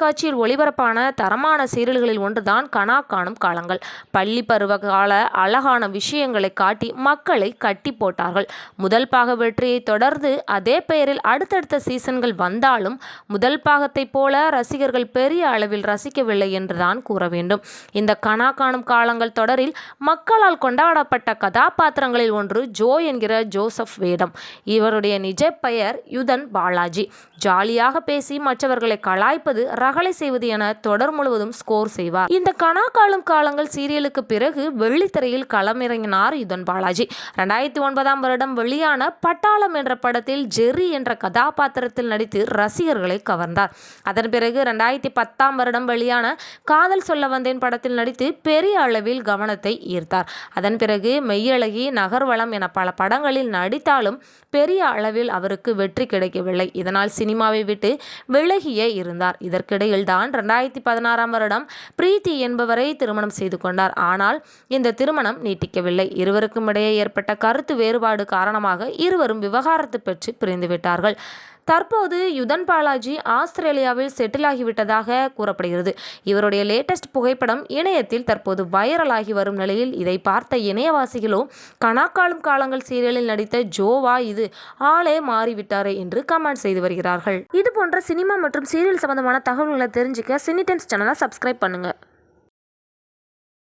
தொலைக்காட்சியில் ஒளிபரப்பான தரமான சீரியல்களில் ஒன்றுதான் கனா காணும் காலங்கள். பள்ளி பருவ கால அழகான விஷயங்களை காட்டி மக்களை கட்டி போட்டார்கள். முதல் பாக வெற்றியை தொடர்ந்து அதே பெயரில் அடுத்தடுத்த சீசன்கள் வந்தாலும் முதல் பாகத்தைப் போல ரசிகர்கள் பெரிய அளவில் ரசிக்கவில்லை என்றுதான் கூற வேண்டும். இந்த கனா காணும் காலங்கள் தொடரில் மக்களால் கொண்டாடப்பட்ட கதாபாத்திரங்களில் ஒன்று ஜோ என்கிற ஜோசப் வேடம். இவருடைய நிஜ பெயர் யுதன் பாலாஜி. ஜாலியாக பேசி மற்றவர்களை கலாய்ப்பது ரகளை செய்வது என தொடர் முழுவதும் ஸ்கோர் செய்வார். இந்த கனா காலங்கள் சீரியலுக்கு பிறகு வெள்ளித்திரையில் களமிறங்கினார் யுதன் பாலாஜி. ரெண்டாயிரத்தி ஒன்பதாம் வருடம் வெளியான பட்டாளம் என்ற படத்தில் ஜெர்ரி என்ற கதாபாத்திரத்தில் நடித்து ரசிகர்களை கவர்ந்தார். அதன் பிறகு ரெண்டாயிரத்தி பத்தாம் வருடம் வெளியான காதல் சொல்ல வந்தேன் படத்தில் நடித்து பெரிய அளவில் கவனத்தை ஈர்த்தார். அதன் பிறகு மெய்யழகி நகர்வளம் என பல படங்களில் நடித்தாலும் பெரிய அளவில் அவருக்கு வெற்றி கிடைக்கவில்லை. இதனால் சினிமாவை விட்டு விலகியே இருந்தார். இதற்கு தான் ரெண்டாயிரத்தி பதினாறாம் வருடம் பிரீத்தி என்பவரை திருமணம் செய்து கொண்டார். ஆனால் இந்த திருமணம் நீட்டிக்கவில்லை. இருவருக்கும் இடையே ஏற்பட்ட கருத்து வேறுபாடு காரணமாக இருவரும் விவகாரத்து பெற்று பிரிந்துவிட்டார்கள். தற்போது யுதன் பாலாஜி ஆஸ்திரேலியாவில் செட்டில் ஆகிவிட்டதாக கூறப்படுகிறது. இவருடைய லேட்டஸ்ட் புகைப்படம் இணையத்தில் தற்போது வைரலாகி வரும் நிலையில் இதை பார்த்த இணையவாசிகளோ கணாக்காலும் காலங்கள் சீரியலில் நடித்த ஜோவா இது ஆளே மாறிவிட்டாரே என்று கமெண்ட் செய்து வருகிறார்கள். இது போன்ற சினிமா மற்றும் சீரியல் சம்பந்தமான தகவல்களை தெரிஞ்சுக்க சினி டைம்ஸ் சேனலை சப்ஸ்கிரைப் பண்ணுங்கள்